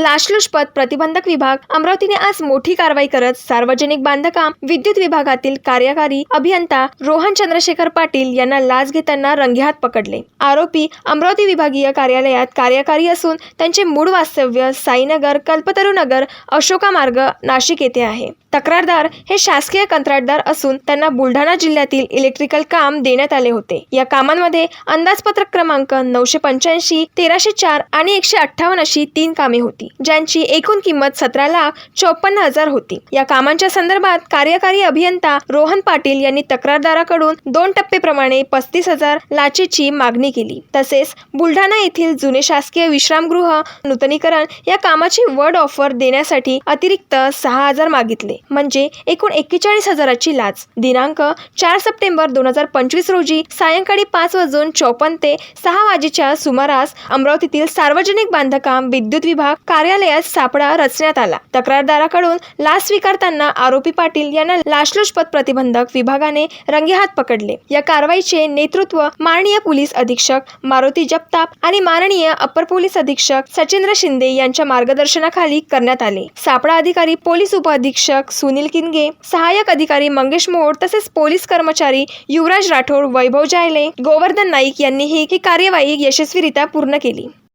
लाचलुचपत प्रतिबंधक विभाग अमरावतीने आज मोठी कारवाई करत सार्वजनिक बांधकाम विद्युत विभागातील कार्यकारी अभियंता रोहन चंद्रशेखर पाटील यांना लाच घेताना रंगेहात पकडले. आरोपी अमरावती विभागीय कार्यालयात कार्यकारी असून त्यांचे मूळ वास्तव्य साईनगर कल्पतरुनगर अशोका मार्ग नाशिक येथे आहे. तक्रारदार हे शासकीय कंत्राटदार असून त्यांना बुलढाणा जिल्ह्यातील इलेक्ट्रिकल काम देण्यात आले होते. या कामांमध्ये अंदाजपत्रक क्रमांक नऊशे पंच्याऐंशी तेराशे चार आणि एकशे अठ्ठावन्न अशी तीन कामे होती. ज्यांची एकूण किंमत सतरा लाख चौपन्न हजार होती. या कामांच्या संदर्भात कार्यकारी अभियंता रोहन पाटील यांनी तक्रारदाराकडून दोन टप्पेप्रमाणे पस्तीस हजार लाचेची मागणी केली. तसेच बुलढाणा येथील जुने शासकीय विश्रामगृह नूतनीकरण या कामाची वर्ड ऑफर देण्यासाठी अतिरिक्त सहा हजार मागितले. म्हणजे एकूण एक्केचाळीस हजाराची लाच. दिनांक चार सप्टेंबर दोन हजार पंचवीस रोजी सायंकाळी पाच वाजून चौपन्न ते सहा वाजेच्या सुमारास अमरावतीतील सार्वजनिक बांधकाम विद्युत विभाग कार्यालयात सापळा रचण्यात आला. तक्रारदाराकडून लाच स्वीकारताना आरोपी पाटील यांना लाचलुचपत प्रतिबंधक विभागाने रंगेहात पकडले. या कारवाईचे नेतृत्व माननीय पोलीस अधीक्षक मारुती जगताप आणि माननीय अप्पर पोलीस अधीक्षक सचिंद्र शिंदे यांच्या मार्गदर्शनाखाली करण्यात आले. सापळा अधिकारी पोलीस उपअधीक्षक सुनील किनगे सहाय्यक अधिकारी मंगेश मोड तसेच पोलीस कर्मचारी युवराज राठोड वैभव जायले गोवर्धन नाईक यांनी ही ही कार्यवाही यशस्वीरित्या पूर्ण केली.